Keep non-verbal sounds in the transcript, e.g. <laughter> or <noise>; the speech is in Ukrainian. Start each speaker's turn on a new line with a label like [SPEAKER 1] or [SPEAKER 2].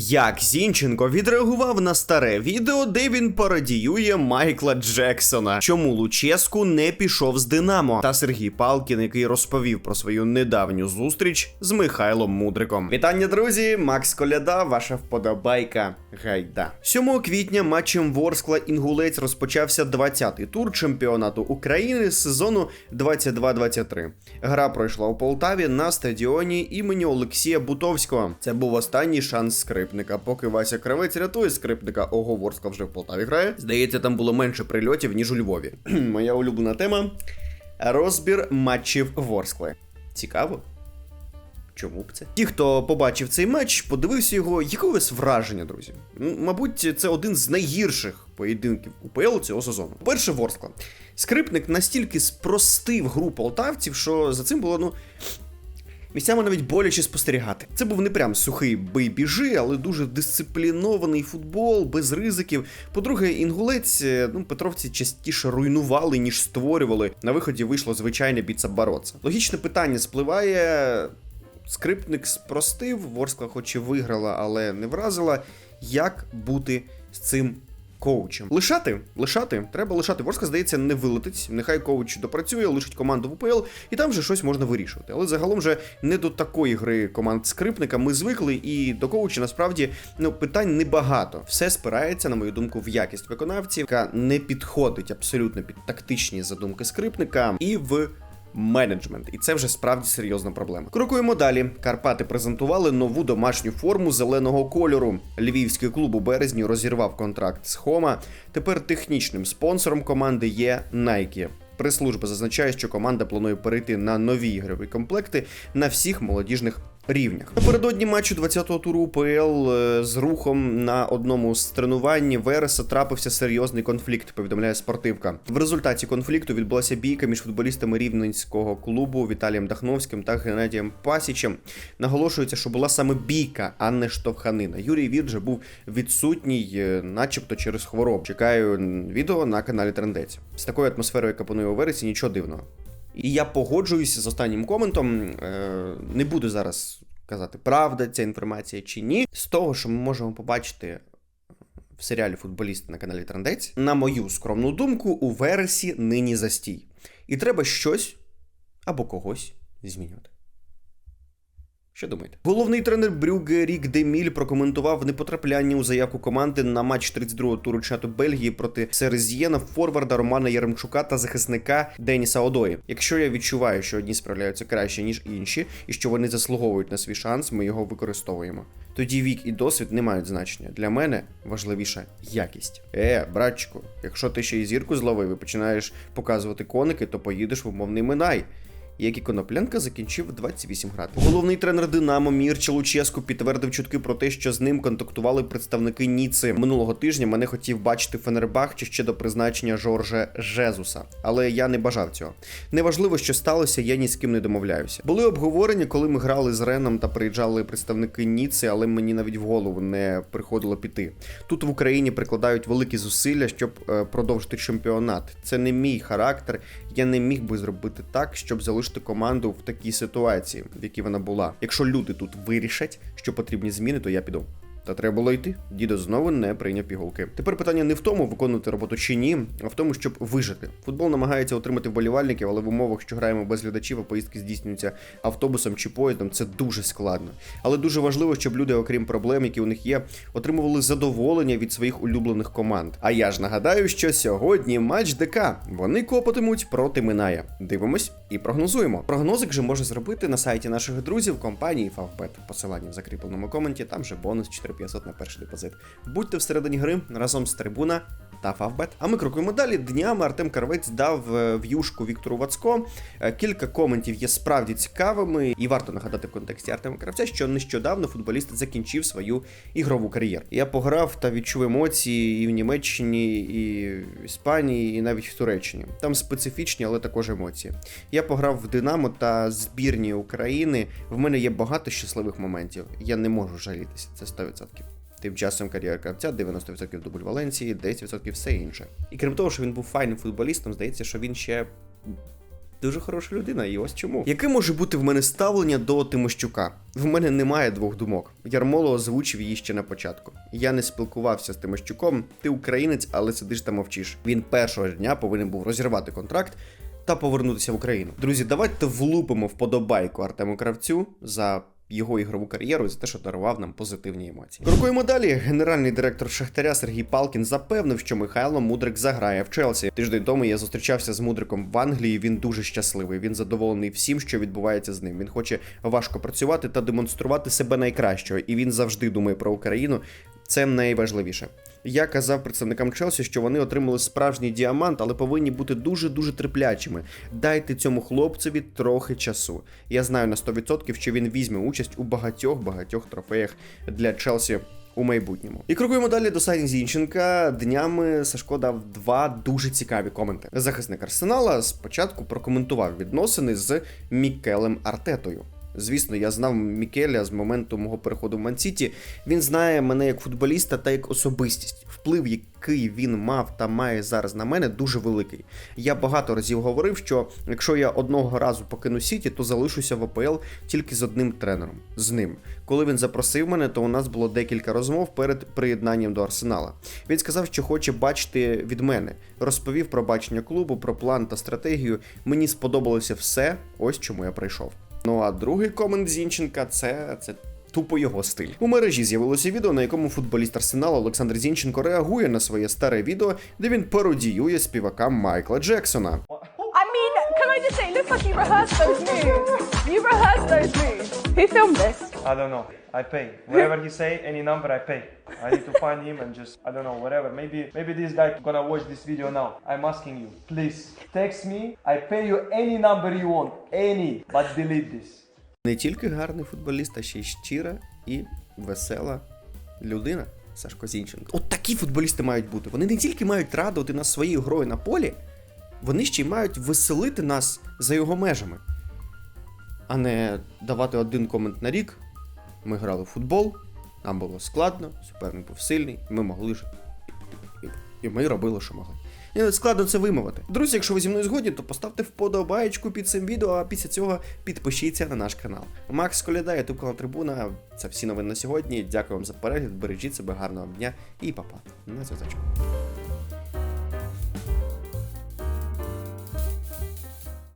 [SPEAKER 1] Як Зінченко відреагував на старе відео, де він пародіює Майкла Джексона, чому Луческу не пішов з Динамо, та Сергій Палкін, який розповів про свою недавню зустріч з Михайлом Мудриком. Вітання, друзі! Макс Коляда, ваша вподобайка. Гайда. 7 квітня матчем Ворскла Інгулець розпочався 20-й тур чемпіонату України з сезону 22-23. Гра пройшла у Полтаві на стадіоні імені Олексія Бутовського. Це був останній шанс скрипника. Поки Вася Кравець рятує скрипника, ого, Ворскла вже в Полтаві грає. Здається, там було менше прильотів, ніж у Львові. <clears throat> Моя улюблена тема розбір матчів Ворскли. Цікаво? Чому б це? Ті, хто побачив цей матч, подивився його, вас враження, друзі? Мабуть, це один з найгірших поєдинків УПЛ цього сезону. Перше Ворскла. Скрипник настільки спростив гру полтавців, що за цим було, ну. Місцями навіть боляче спостерігати. Це був не прям сухий бий біжи, але дуже дисциплінований футбол, без ризиків. По-друге, інгулець, е, ну, петровці частіше руйнували, ніж створювали. На виході вийшло звичайне біца бороться. Логічне питання спливає. Скрипник спростив, Ворскла хоч і виграла, але не вразила. Як бути з цим коучем? Лишати? Лишати? Треба лишати. Ворскла, здається, не вилетить. Нехай коуч допрацює, лишить команду в УПЛ, і там вже щось можна вирішувати. Але загалом же не до такої гри команд скрипника ми звикли, і до коуча насправді ну питань небагато. Все спирається, на мою думку, в якість виконавців, яка не підходить абсолютно під тактичні задумки скрипника, і в менеджмент, і це вже справді серйозна проблема. Крокуємо далі. Карпати презентували нову домашню форму зеленого кольору. Львівський клуб у березні розірвав контракт з Хома. Тепер технічним спонсором команди є Nike. Прес-служба зазначає, що команда планує перейти на нові ігрові комплекти на всіх молодіжних рівнях. Напередодні матчу 20-го туру УПЛ е, з рухом на одному з тренувань Вереса трапився серйозний конфлікт. Повідомляє спортивка. В результаті конфлікту відбулася бійка між футболістами рівненського клубу Віталієм Дахновським та Геннадієм Пасічем. Наголошується, що була саме бійка, а не штовханина. Юрій Вірджа був відсутній, е, начебто через хворобу. Чекаю відео на каналі Трендець. З такою атмосферою, яка панує у вересі, нічого дивного. І я погоджуюся з останнім коментом. Е, не буду зараз казати, правда ця інформація чи ні. З того, що ми можемо побачити в серіалі Футболіст на каналі Трандець, на мою скромну думку, у вересі нині застій. І треба щось або когось змінювати. Що думаєте? Головний тренер Брюге Рік Деміль прокоментував непотрапляння у заявку команди на матч 32-го туру чату Бельгії проти Серезієна, форварда Романа Яремчука та захисника Деніса Одої. Якщо я відчуваю, що одні справляються краще ніж інші, і що вони заслуговують на свій шанс, ми його використовуємо. Тоді вік і досвід не мають значення. Для мене важливіша якість. Е, братчику, якщо ти ще й зірку зловив і починаєш показувати коники, то поїдеш в умовний Минай як і Коноплянка закінчив 28 грати. Головний тренер Динамо Мірча Луческу підтвердив чутки про те, що з ним контактували представники Ніци. Минулого тижня мене хотів бачити Фенербах чи ще до призначення Жорже Жезуса, але я не бажав цього. Неважливо, що сталося, я ні з ким не домовляюся. Були обговорення, коли ми грали з Реном та приїжджали представники Ніци, але мені навіть в голову не приходило піти. Тут в Україні прикладають великі зусилля, щоб е, продовжити чемпіонат. Це не мій характер. Я не міг би зробити так, щоб залишити команду в такій ситуації, в якій вона була. Якщо люди тут вирішать, що потрібні зміни, то я піду. Та треба було йти. Дідо знову не прийняв пігулки. Тепер питання не в тому, виконувати роботу чи ні, а в тому, щоб вижити. Футбол намагається отримати вболівальників, але в умовах, що граємо без глядачів, а поїздки здійснюються автобусом чи поїздом, це дуже складно. Але дуже важливо, щоб люди, окрім проблем, які у них є, отримували задоволення від своїх улюблених команд. А я ж нагадаю, що сьогодні матч ДК. Вони копотимуть проти Миная. Дивимось і прогнозуємо. Прогнозик же може зробити на сайті наших друзів компанії Favbet. Посилання в закріпленому коменті, там же бонус 4500 на перший депозит. Будьте всередині гри разом з трибуна та Фавбет. А ми крокуємо далі. Днями Артем Карвець дав е, в'юшку Віктору Вацько. Е, Кілька коментів є справді цікавими, і варто нагадати в контексті Артема Кравця, що нещодавно футболіст закінчив свою ігрову кар'єру. Я пограв та відчув емоції і в Німеччині, і в Іспанії, і навіть в Туреччині. Там специфічні, але також емоції. Я пограв в Динамо та збірні України. В мене є багато щасливих моментів. Я не можу жалітися, це 100%. Тим часом кар'єра кравця 90% дубль Валенції, 10% все інше. І крім того, що він був файним футболістом, здається, що він ще дуже хороша людина, і ось чому. Яке може бути в мене ставлення до Тимощука? В мене немає двох думок. Ярмоло озвучив її ще на початку. Я не спілкувався з Тимощуком. Ти українець, але сидиш та мовчиш. Він першого дня повинен був розірвати контракт та повернутися в Україну. Друзі, давайте влупимо вподобайку Артему Кравцю за. Його ігрову кар'єру за те, що дарував нам позитивні емоції. Крокуємо далі. Генеральний директор Шахтаря Сергій Палкін запевнив, що Михайло Мудрик заграє в Челсі. Тиждень тому я зустрічався з Мудриком в Англії. Він дуже щасливий. Він задоволений всім, що відбувається з ним. Він хоче важко працювати та демонструвати себе найкращого, і він завжди думає про Україну. Це найважливіше. Я казав представникам Челсі, що вони отримали справжній діамант, але повинні бути дуже дуже терплячими. Дайте цьому хлопцеві трохи часу. Я знаю на 100%, що він візьме участь у багатьох багатьох трофеях для Челсі. У майбутньому і крокуємо далі до Сані Зінченка. Днями Сашко дав два дуже цікаві коменти. Захисник Арсенала спочатку прокоментував відносини з Мікелем Артетою. Звісно, я знав Мікеля з моменту мого переходу в Мансіті. Він знає мене як футболіста та як особистість. Вплив, який він мав та має зараз на мене, дуже великий. Я багато разів говорив, що якщо я одного разу покину Сіті, то залишуся в АПЛ тільки з одним тренером. З ним. Коли він запросив мене, то у нас було декілька розмов перед приєднанням до Арсенала. Він сказав, що хоче бачити від мене. Розповів про бачення клубу, про план та стратегію. Мені сподобалося все. Ось чому я прийшов. Ну а другий комент Зінченка це, це тупо його стиль. У мережі з'явилося відео, на якому футболіст Арсеналу Олександр Зінченко реагує на своє старе відео, де він пародіює співака Майкла Джексона.
[SPEAKER 2] I mean, can I just say, it like you rehearsed those moves. You rehearsed those moves. Who filmed this?
[SPEAKER 3] I don't know. I pay. Whatever he say, any number I pay. I need to find him and just I don't know, whatever. Maybe maybe this guy gonna watch this video now. I'm asking you, please text me. I pay you any number you want. Any. But delete this.
[SPEAKER 1] Не тільки гарний футболіст, а ще й щира і весела людина. Сашко Зінченко. От такі футболісти мають бути. Вони не тільки мають радувати нас своєю грою на полі, вони ще й мають веселити нас за його межами. А не давати один комент на рік. Ми грали в футбол, нам було складно, суперник був сильний, ми могли ж. І, ми робили, що могли. І складно це вимовити. Друзі, якщо ви зі мною згодні, то поставте вподобаєчку під цим відео, а після цього підпишіться на наш канал. Макс Коляда, ютуб канал Трибуна. Це всі новини на сьогодні. Дякую вам за перегляд. Бережіть себе, гарного дня і па-па. На зв'язочку.